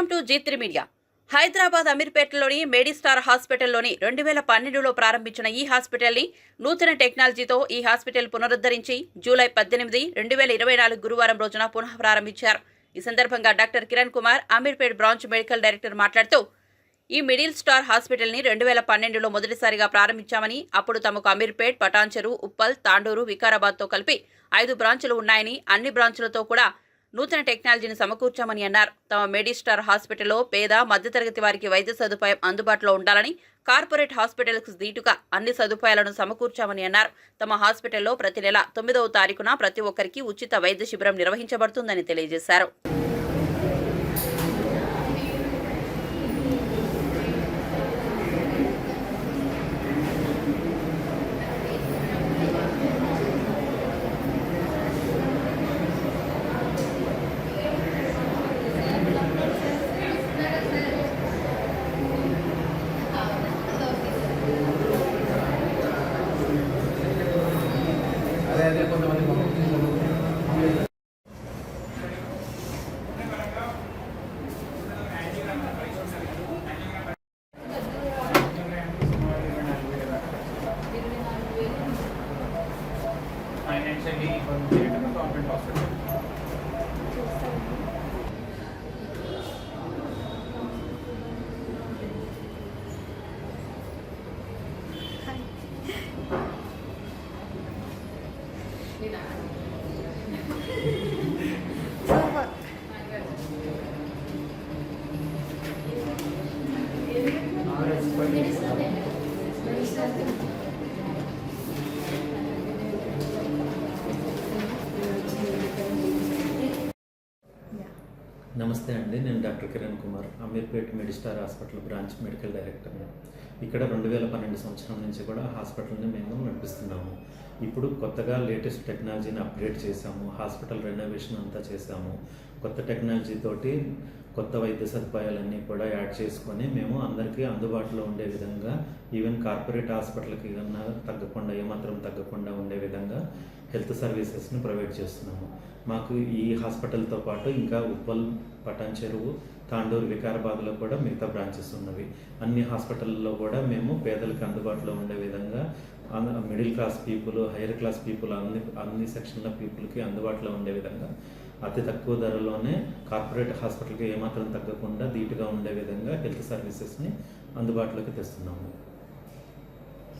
Welcome to Zee media. Hyderabad అమీర్పేటలోని Medistar హాస్పిటల్లోని రెండు వేల పన్నెండులో ప్రారంభించిన ఈ హాస్పిటల్ని నూతన టెక్నాలజీతో ఈ హాస్పిటల్ పునరుద్ధరించి జూలై పద్దెనిమిది రెండు వేల ఇరవై నాలుగు గురువారం రోజున పునః ప్రారంభించారు. ఈ సందర్భంగా doctor Kiran Kumar Ameerpet branch medical director మాట్లాడుతూ ఈ మిడిల్ స్టార్ హాస్పిటల్ని రెండు వేల పన్నెండులో మొదటిసారిగా ప్రారంభించామని అప్పుడు తమకు అమీర్పేట్ పటాన్చెరు ఉప్పల్ తాండూరు వికారాబాద్తో కలిపి ఐదు బ్రాంచులు ఉన్నాయని అన్ని బ్రాంచులతో కూడా నూతన టెక్నాలజీని సమకూర్చామని అన్నారు. తమ మెడిస్టార్ హాస్పిటల్లో పేద మధ్యతరగతి వారికి వైద్య సదుపాయం అందుబాటులో ఉండాలని కార్పొరేట్ హాస్పిటల్కు దీటుగా అన్ని సదుపాయాలను సమకూర్చామని అన్నారు. తమ హాస్పిటల్లో ప్రతి నెల తొమ్మిదవ తారీఖున ప్రతి ఒక్కరికి ఉచిత వైద్య శిబిరం నిర్వహించబడుతుందని తెలియజేశారు. recently created a government hospital. Thank you. నమస్తే అండి నేను doctor Kiran Kumar Ameerpet Medistar hospital branch medical డైరెక్టర్ని ఇక్కడ రెండు వేల పన్నెండు సంవత్సరం నుంచి కూడా హాస్పిటల్ని మేము నడిపిస్తున్నాము. ఇప్పుడు కొత్తగా లేటెస్ట్ టెక్నాలజీని అప్గ్రేడ్ చేశాము హాస్పిటల్ రెనోవేషన్ అంతా చేశాము. కొత్త టెక్నాలజీ తోటి కొత్త వైద్య సదుపాయాలన్నీ కూడా యాడ్ చేసుకొని మేము అందరికీ అందుబాటులో ఉండే విధంగా ఈవెన్ కార్పొరేట్ హాస్పిటల్కి కన్నా తగ్గకుండా ఏమాత్రం తగ్గకుండా ఉండే విధంగా హెల్త్ సర్వీసెస్ని ప్రొవైడ్ చేస్తున్నాము. మాకు ఈ హాస్పిటల్తో పాటు ఇంకా ఉప్పల్ పటాన్ చెరువు తాండూరు వికారాబాద్లో కూడా మిగతా బ్రాంచెస్ ఉన్నవి. అన్ని హాస్పిటల్లో కూడా మేము పేదలకు అందుబాటులో ఉండే విధంగా middle class people higher class people అన్ని అన్ని సెక్షన్ల పీపుల్కి అందుబాటులో ఉండే విధంగా అతి తక్కువ ధరలోనే కార్పొరేట్ హాస్పిటల్కి ఏమాత్రం తగ్గకుండా ధీటుగా ఉండే విధంగా హెల్త్ సర్వీసెస్ని అందుబాటులోకి తెస్తున్నాము.